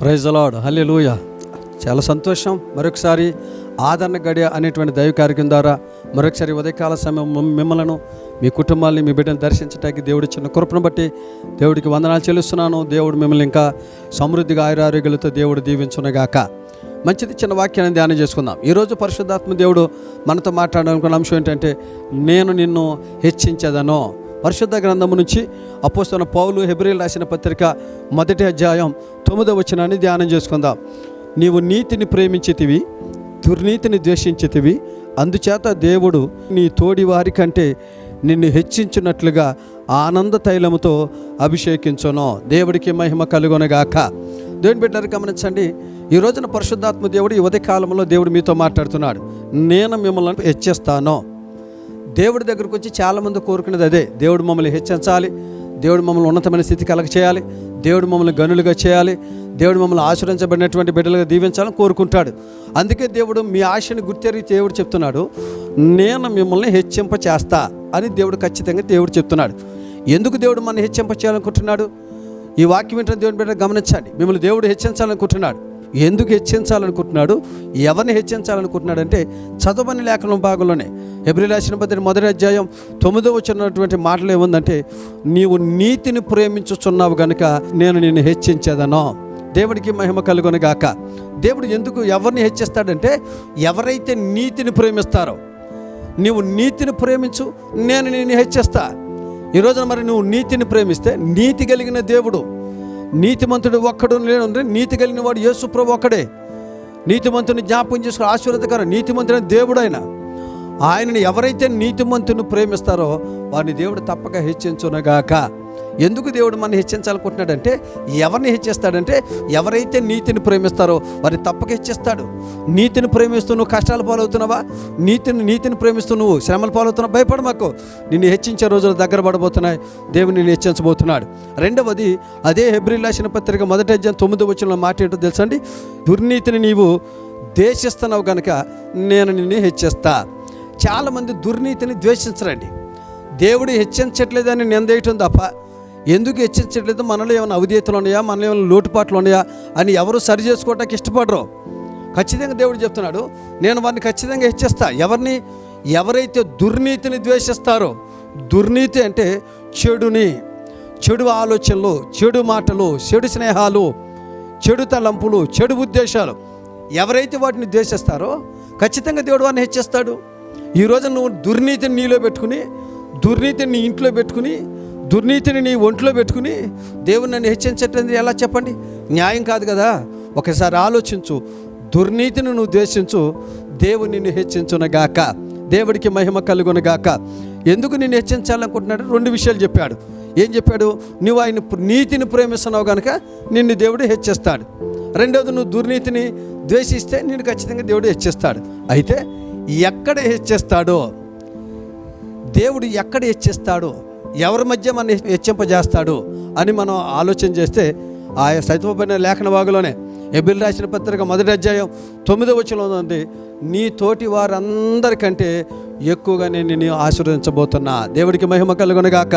Praise అలాడ్ హల్లే లూయ చాలా సంతోషం. మరొకసారి ఆదరణ గడియ అనేటువంటి దైవ కార్యక్రమం ద్వారా మరొకసారి ఉదయకాల సమయం మిమ్మలను మీ కుటుంబాన్ని మీ బిడ్డను దర్శించడానికి దేవుడు చిన్న కృపను బట్టి దేవుడికి వందనాలు చెల్లిస్తున్నాను. దేవుడు మిమ్మల్ని ఇంకా సమృద్ధిగా ఆయురారోగ్యాలతో దేవుడు దీవించునగాక. మంచిది చిన్న వాక్యాన్ని ధ్యానం చేసుకుందాం. ఈరోజు పరిశుద్ధాత్మ దేవుడు మనతో మాట్లాడాలనుకున్న అంశం ఏంటంటే నేను నిన్ను హెచ్చించదను. పరిశుద్ధ గ్రంథం నుంచి అపోస్తున్న పౌలు హెబ్రిల్ రాసిన పత్రిక మొదటి అధ్యాయం తొమ్మిదవ వచనాన్ని ధ్యానం చేసుకుందాం. నీవు నీతిని ప్రేమించితివి దుర్నీతిని ద్వేషించితివి అందుచేత దేవుడు నీ తోడి వారి కంటే నిన్ను హెచ్చించినట్లుగా ఆనంద తైలముతో అభిషేకించును. దేవుడికి మహిమ కలుగొనగాక. దేవుని బిడ్డరు గమనించండి ఈ రోజున పరిశుద్ధాత్మ దేవుడు ఈ ఉదయ కాలంలో దేవుడు మీతో మాట్లాడుతున్నాడు. నేను మిమ్మల్ని హెచ్చిస్తాను. దేవుడి దగ్గరకు వచ్చి చాలామంది కోరుకునేది అదే. దేవుడు మమ్మల్ని హెచ్చించాలి. దేవుడు మమ్మల్ని ఉన్నతమైన స్థితి కలగ చేయాలి. దేవుడు మమ్మల్ని గనులుగా చేయాలి. దేవుడు మమ్మల్ని ఆశ్రయించబడినటువంటి బిడ్డలుగా దీవించాలని కోరుకుంటాడు. అందుకే దేవుడు మీ ఆశని గుర్తెరిగి దేవుడు చెప్తున్నాడు నేను మిమ్మల్ని హెచ్చింప చేస్తా అని దేవుడు ఖచ్చితంగా దేవుడు చెప్తున్నాడు. ఎందుకు దేవుడు మన హెచ్చింప చేయాలనుకుంటున్నాడు ఈ వాక్యం ఏంటంటే దేవుని బిడ్డ గమనించండి. మిమ్మల్ని దేవుడు హెచ్చించాలనుకుంటున్నాడు. ఎందుకు హెచ్చించాలనుకుంటున్నాడు? ఎవరిని హెచ్చించాలనుకుంటున్నాడు అంటే చదవని లేఖనం భాగంలోనే. ఎబ్రి రాసిన పత్రిక మొదటి అధ్యాయం తొమ్మిదో వచ్చినటువంటి మాటలు ఏముందంటే నీవు నీతిని ప్రేమించుచున్నావు గనుక నేను నిన్ను హెచ్చించేదనో. దేవుడికి మహిమ కలుగొనగాక. దేవుడు ఎందుకు ఎవరిని హెచ్చిస్తాడంటే ఎవరైతే నీతిని ప్రేమిస్తారో నీవు నీతిని ప్రేమించు నేను నిన్ను హెచ్చిస్తా. ఈ రోజున మరి నువ్వు నీతిని ప్రేమిస్తే నీతి కలిగిన దేవుడు నీతిమంతుడు ఒక్కడు లేడు నీతి కలిగిన వాడు యేసుప్రభు ఒక్కడే. నీతిమంతుని జ్ఞాపకం చేసుకుని ఆశీర్వదకరం. నీతిమంతుడైన దేవుడు ఆయన ఆయనని ఎవరైతే నీతిమంతుని ప్రేమిస్తారో వారిని దేవుడు తప్పక హెచ్చించునగాక ఎందుకు దేవుడు మనం హెచ్చించాలనుకుంటున్నాడంటే ఎవరిని హెచ్చిస్తాడంటే ఎవరైతే నీతిని ప్రేమిస్తారో వారిని తప్పక హెచ్చిస్తాడు. నీతిని ప్రేమిస్తూ నువ్వు కష్టాలు పాలవుతున్నావా? నీతిని నీతిని ప్రేమిస్తూ నువ్వు శ్రమలు పాలవుతున్నావు? భయపడ మాకు. నిన్ను హెచ్చించే రోజులు దగ్గర పడబోతున్నాయి. దేవుని నిన్ను హెచ్చించబోతున్నాడు. రెండవది అదే హెబ్రిలాసిన పత్రిక మొదటి అధ్యాయం తొమ్మిది వచ్చిన మాట ఏంటో తెలుసండి? దుర్నీతిని నీవు ద్వేషిస్తున్నావు కనుక నేను నిన్ను హెచ్చిస్తా. చాలామంది దుర్నీతిని ద్వేషించరండి. దేవుడు హెచ్చించట్లేదని నిందేయటం తప్ప ఎందుకు హెచ్చించట్లేదు మనలో ఏమైనా అవిధేతలు ఉన్నాయా? మనలో ఏమైనా లోటుపాట్లు ఉన్నాయా? అని ఎవరు సరి చేసుకోవటానికి ఇష్టపడరు. ఖచ్చితంగా దేవుడు చెప్తున్నాడు నేను వారిని ఖచ్చితంగా హెచ్చిస్తా. ఎవరిని? ఎవరైతే దుర్నీతిని ద్వేషిస్తారో దుర్నీతి అంటే చెడుని చెడు ఆలోచనలు చెడు మాటలు చెడు స్నేహాలు చెడు తలంపులు చెడు ఉద్దేశాలు ఎవరైతే వాటిని ద్వేషిస్తారో ఖచ్చితంగా దేవుడు వారిని హెచ్చిస్తాడు. ఈరోజు నువ్వు దుర్నీతిని నీలో పెట్టుకుని దుర్నీతిని నీ ఇంట్లో పెట్టుకుని దుర్నీతిని నీ ఒంట్లో పెట్టుకుని దేవుని నన్ను హెచ్చరించట్లేదు ఎలా చెప్పండి? న్యాయం కాదు కదా. ఒకసారి ఆలోచించు. దుర్నీతిని నువ్వు ద్వేషించు. దేవుని నిన్ను హెచ్చించునగాక దేవుడికి మహిమ కలుగునగాక. ఎందుకు నిన్ను హెచ్చించాలనుకుంటున్నాడు రెండు విషయాలు చెప్పాడు. ఏం చెప్పాడు? నువ్వు ఆయన నీతిని ప్రేమిస్తున్నావు కనుక నిన్ను దేవుడు హెచ్చిస్తాడు. రెండవది నువ్వు దుర్నీతిని ద్వేషిస్తే నిన్ను ఖచ్చితంగా దేవుడు హెచ్చిస్తాడు. అయితే ఎక్కడ హెచ్చిస్తాడో? దేవుడు ఎక్కడ హెచ్చిస్తాడో? ఎవరి మధ్య మన హెచ్చింపజేస్తాడు అని మనం ఆలోచన చేస్తే ఆ సైతమైన లేఖన భాగంలోనే ఎబిల్ రాసిన పత్రిక మొదటి అధ్యాయం తొమ్మిదో వచ్చిన ఉంది నీ తోటి వారందరికంటే ఎక్కువగా నేను నిన్ను ఆశీర్వదించబోతున్నా. దేవుడికి మహిమ కలుగునగాక.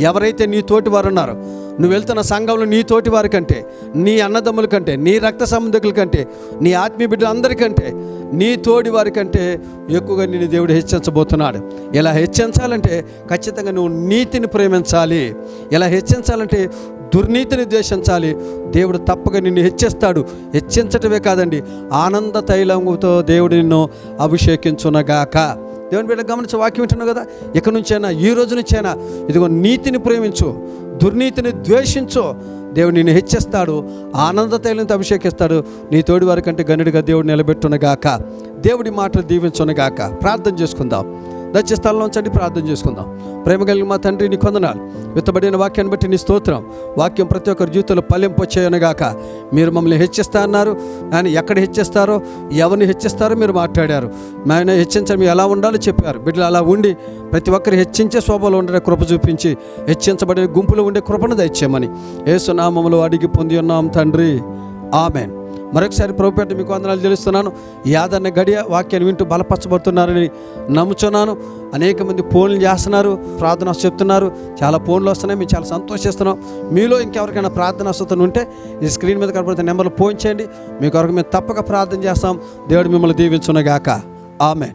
ఎవరైతే నీ తోటి వారు ఉన్నారో నువ్వు వెళ్తున్న సంఘంలో నీ తోటి వారి కంటే నీ అన్నదమ్ముల కంటే నీ రక్త సంబంధికుల కంటే నీ ఆత్మీయ బిడ్డలందరికంటే నీ తోడి వారి కంటే ఎక్కువగా నిన్ను దేవుడు హెచ్చించబోతున్నాడు ఇలా హెచ్చించాలంటే ఖచ్చితంగా నువ్వు నీతిని ప్రేమించాలి. ఇలా హెచ్చించాలంటే దుర్నీతిని ద్వేషించాలి. దేవుడు తప్పక నిన్ను హెచ్చిస్తాడు. హెచ్చించటమే కాదండి ఆనంద తైలంతో దేవుడు నిన్ను అభిషేకించునగాక. దేవుని బిడ్డ గమనించి వాక్యం వింటున్నావు కదా? ఇక నుంచైనా ఈ రోజు నుంచైనా ఇదిగో నీతిని ప్రేమించు దుర్నీతిని ద్వేషించు. దేవుడు నిన్ను హెచ్చిస్తాడు ఆనంద తైలంతో అభిషేకిస్తాడు. నీ తోడి వారి కంటే గనుడిగా దేవుడు నిలబెట్టునగాక. దేవుడి మాటలు దీవించునగాక. ప్రార్థన చేసుకుందాం. దయచేసి స్థలంలో ఉంచండి ప్రార్థన చేసుకుందాం. ప్రేమ కలిగిన మా తండ్రి నీ కొందనాలు విత్తబడిన వాక్యాన్ని బట్టి నీ స్తోత్రం. వాక్యం ప్రతి ఒక్కరి జీవితంలో పల్లెంపు వచ్చేయనగాక మీరు మమ్మల్ని హెచ్చిస్తా అన్నారు. ఆయన ఎక్కడ హెచ్చిస్తారో ఎవరిని హెచ్చిస్తారో మీరు మాట్లాడారు. ఆయన హెచ్చించడం ఎలా ఉండాలో చెప్పారు. బిడ్డలు అలా ఉండి ప్రతి ఒక్కరు హెచ్చించే శోభలో ఉండే కృప చూపించి హెచ్చించబడిన గుంపులో ఉండే కృపను దయచేయమని. ఏసునామములు అడిగి పొంది ఉన్నాం తండ్రి. ఆమెన్. మరొకసారి ప్రభుపేట మీకు వందనాలు తెలుస్తున్నాను. యాదన్న గడియ వాక్యాన్ని వింటూ బలపరచబడుతున్నారని నమ్ముచున్నాను. అనేక మంది ఫోన్లు చేస్తున్నారు ప్రార్థన చెప్తున్నారు. చాలా ఫోన్లు వస్తున్నాయి మేము చాలా సంతోషిస్తున్నాం. మీలో ఇంకెవరికైనా ప్రార్థన వస్తున్న ఉంటే ఈ స్క్రీన్ మీద కనబడితే నెంబర్లు ఫోన్ చేయండి. మీ కొరకు మేము తప్పక ప్రార్థన చేస్తాం. దేవుడు మిమ్మల్ని దీవించునగాక. ఆమె